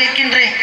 கேட்கின்றேன்.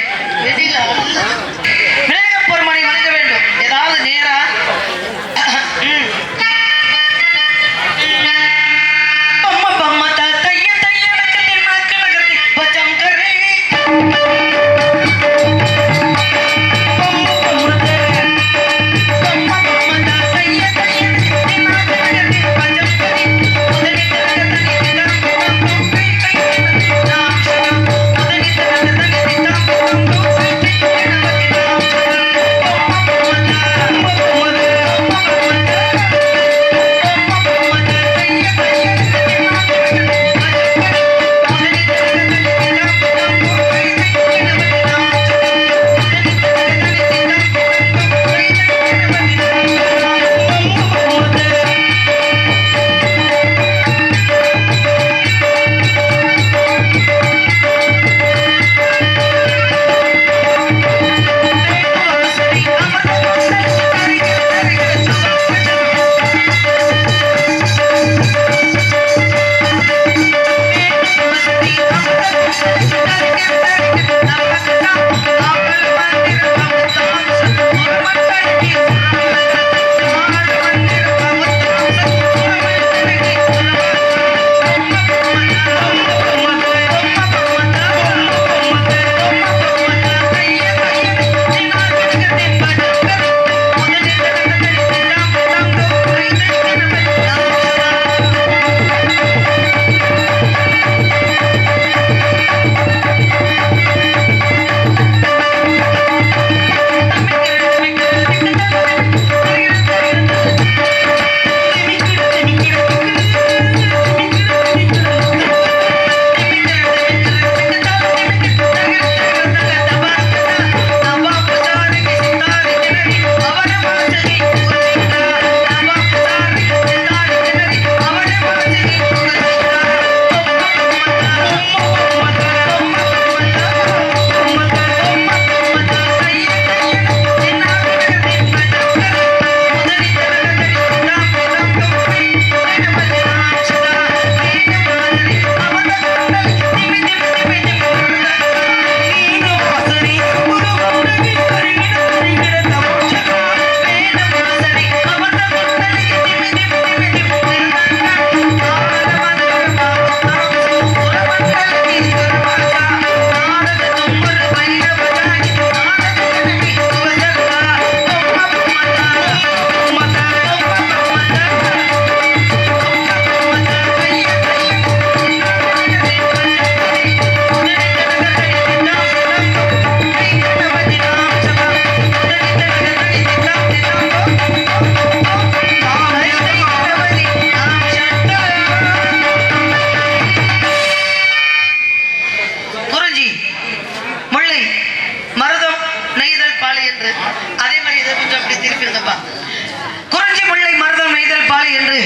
குறிஞ்சி முல்லை மருதம் நெய்தல் பாலை என்று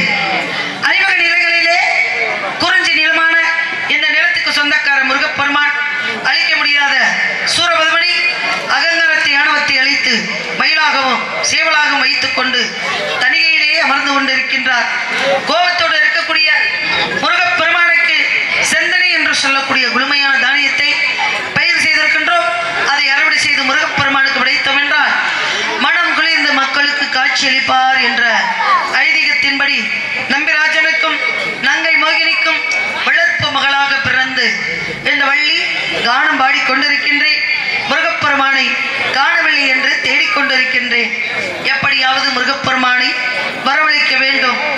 அறிமுக நிலைகளிலே குறிஞ்சி நிலமான இந்த நிலத்துக்கு சொந்தக்கார முருகப்பெருமான் அழிக்க முடியாத சூரபதுமணி அகங்காரத்தை ஆணவத்தை அழித்து மயிலாகவும் சேவலாகவும் வைத்துக் கொண்டு தனிகையிலேயே அமர்ந்து கொண்டிருக்கின்றார். கொண்டிருக்கின்றேன். முருகப்பெருமானை காணவில்லை என்று தேடிக்கொண்டிருக்கின்றேன். எப்படியாவது முருகப்பெருமானை வரவழைக்க வேண்டும்.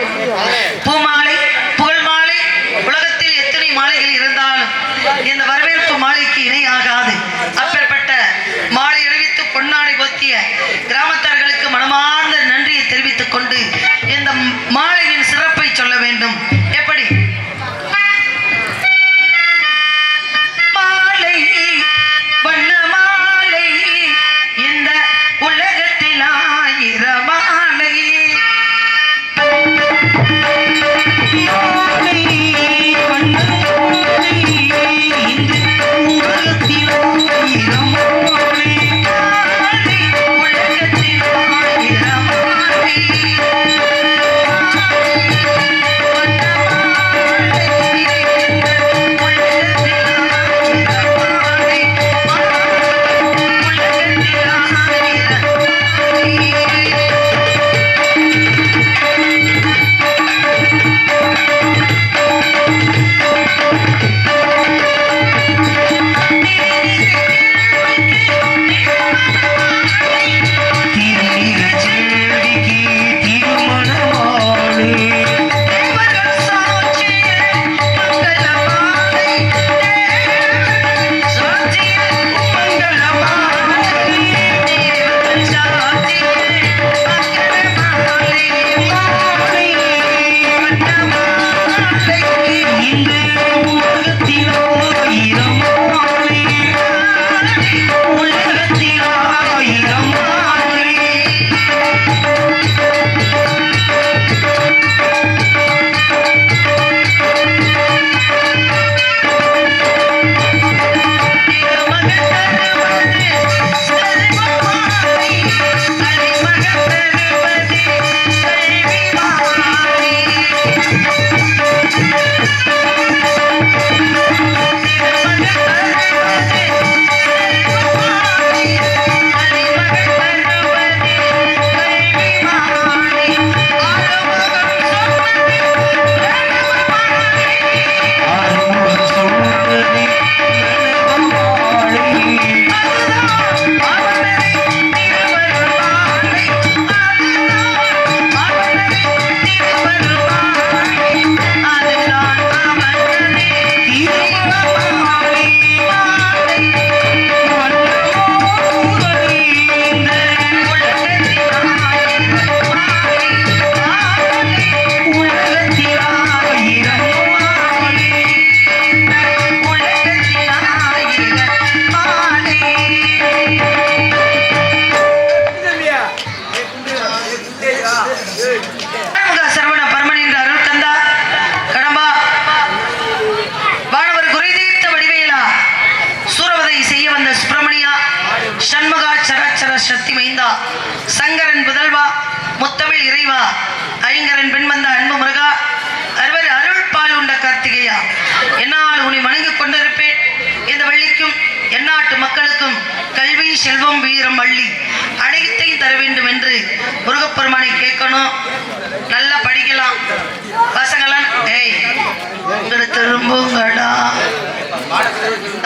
நம்புங்கடா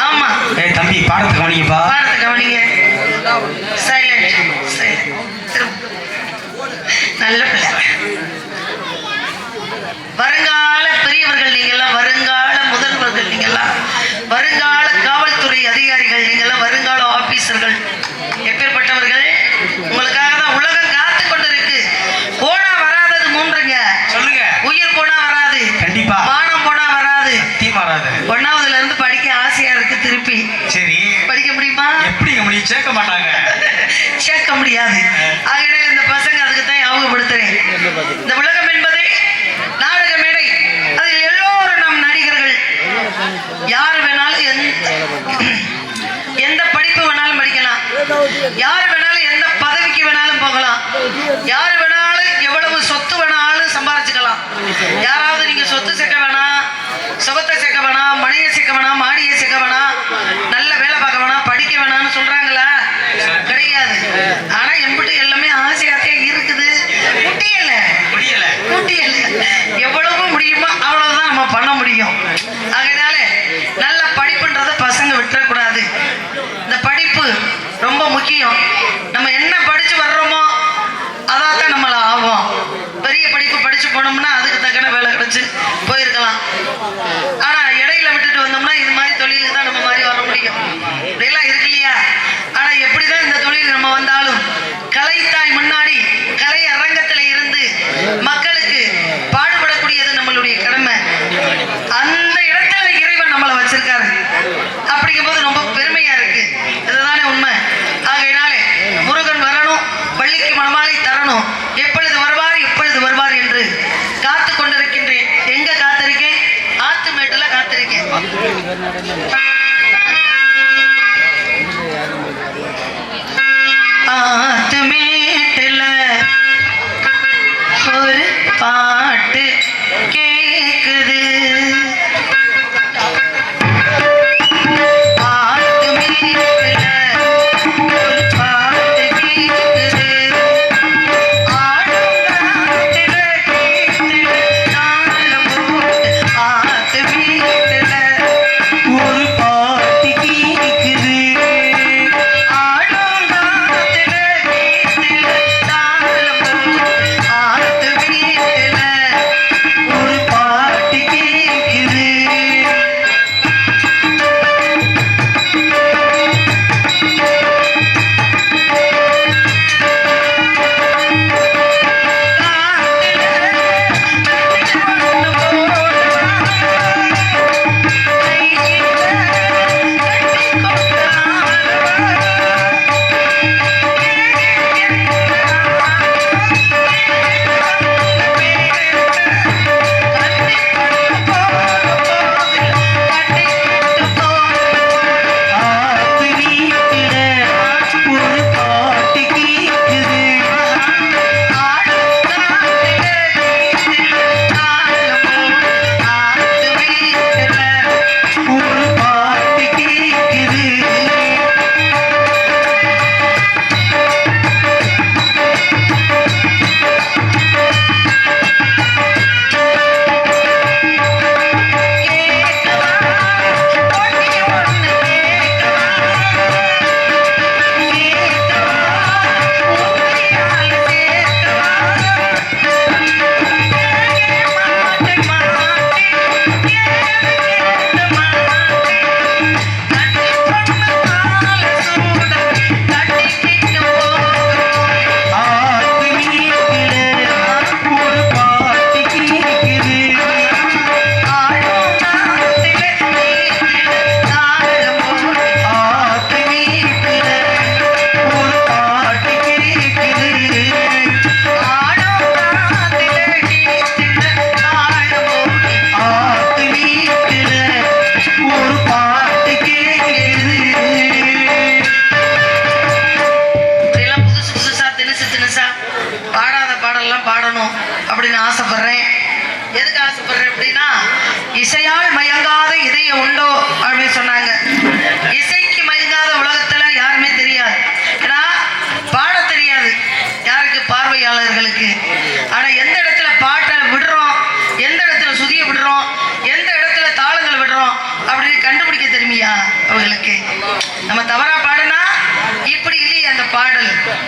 ஆமா. ஏ தம்பி பாடத்துக்கு கவனிக்கப்பா யாரு வேணாலும் எந்த பதவிக்கு வேணாலும் போகலாம். யாரு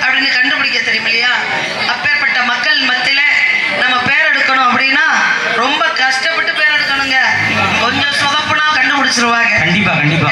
அப்படின்னு கண்டுபிடிக்க தெரியும் இல்லையா அப்பேற்பட்ட மக்கள் மத்தியில நம்ம பேர் எடுக்கணும் அப்படின்னா ரொம்ப கஷ்டப்பட்டு பேர் எடுக்கணுங்க. கொஞ்சம் சொதப்புனா கண்டுபிடிச்சிருவாங்க. கண்டிப்பா கண்டிப்பா.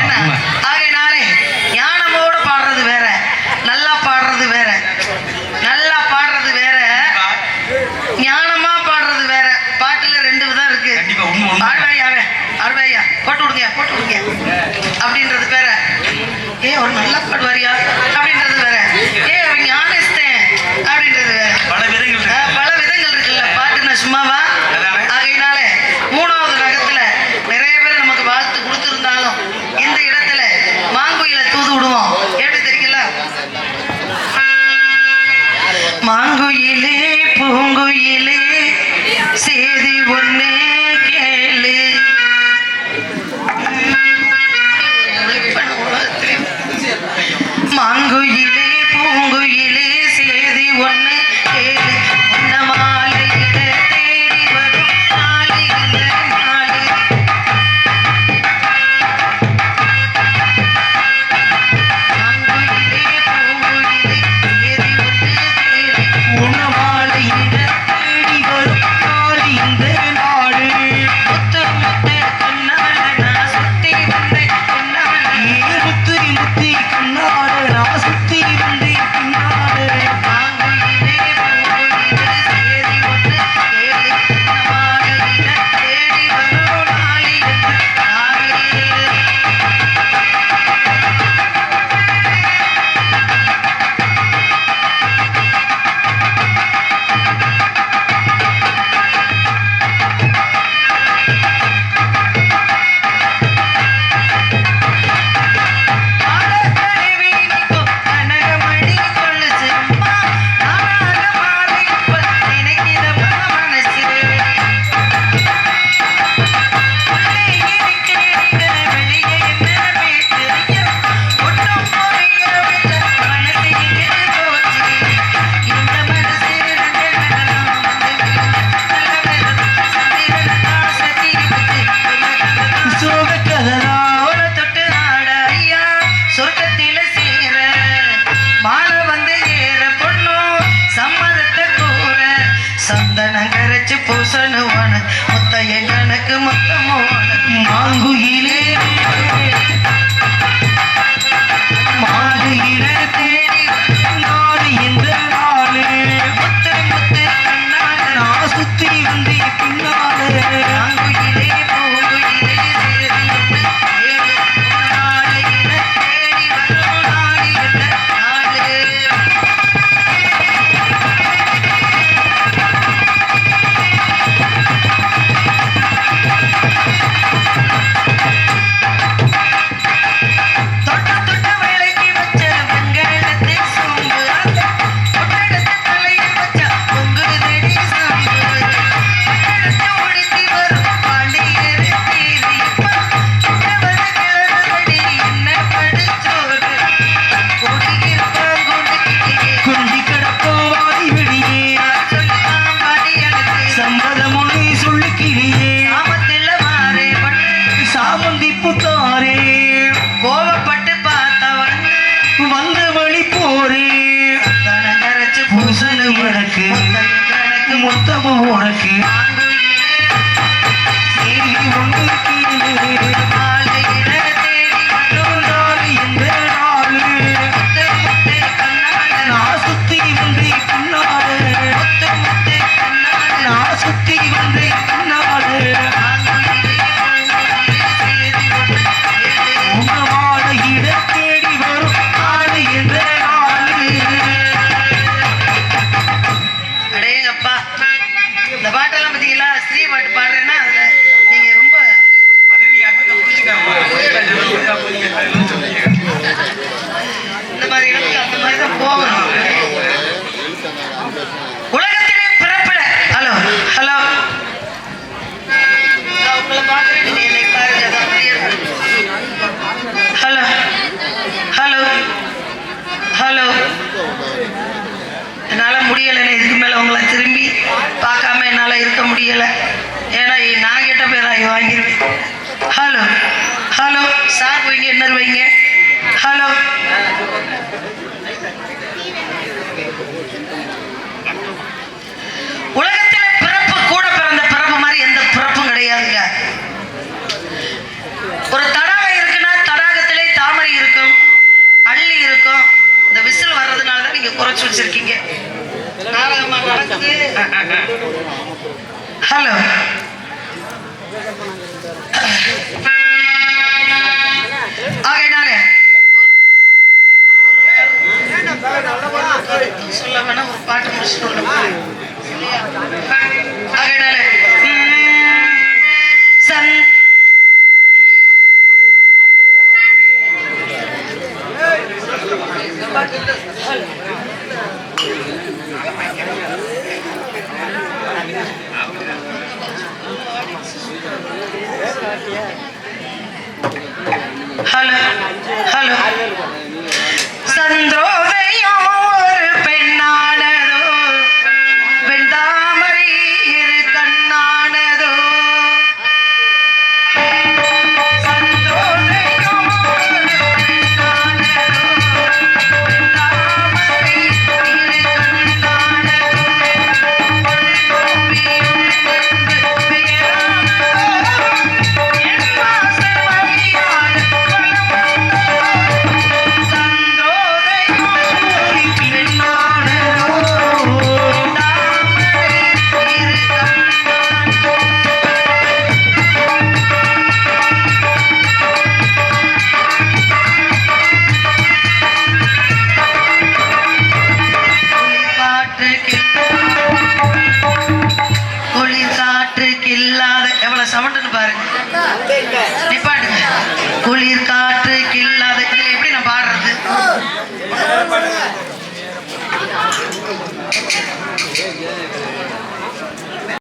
சந்தனம் கரைச்சு பூசணும் முத்தைய கணக்கு மொத்தமும் மாங்குயிலே ஹலோ ஹலோ சார் போய்ங்க என்ன வைங்க? ஹலோ. உலகத்தில் பிறப்பு கூட பிறந்த பிறப்பு மாதிரி எந்த பிறப்பும் கிடையாதுங்க. ஒரு தடாகம் இருக்குன்னா தடாகத்திலே தாமரை இருக்கும் அள்ளி இருக்கும். இந்த விசில் வர்றதுனால தான் நீங்க குறைச்சு வச்சிருக்கீங்க. நாடகமா நடக்குது. ஹலோ. சொல்ல வேணா ஒரு பாட்டு முடிச்சுட்டு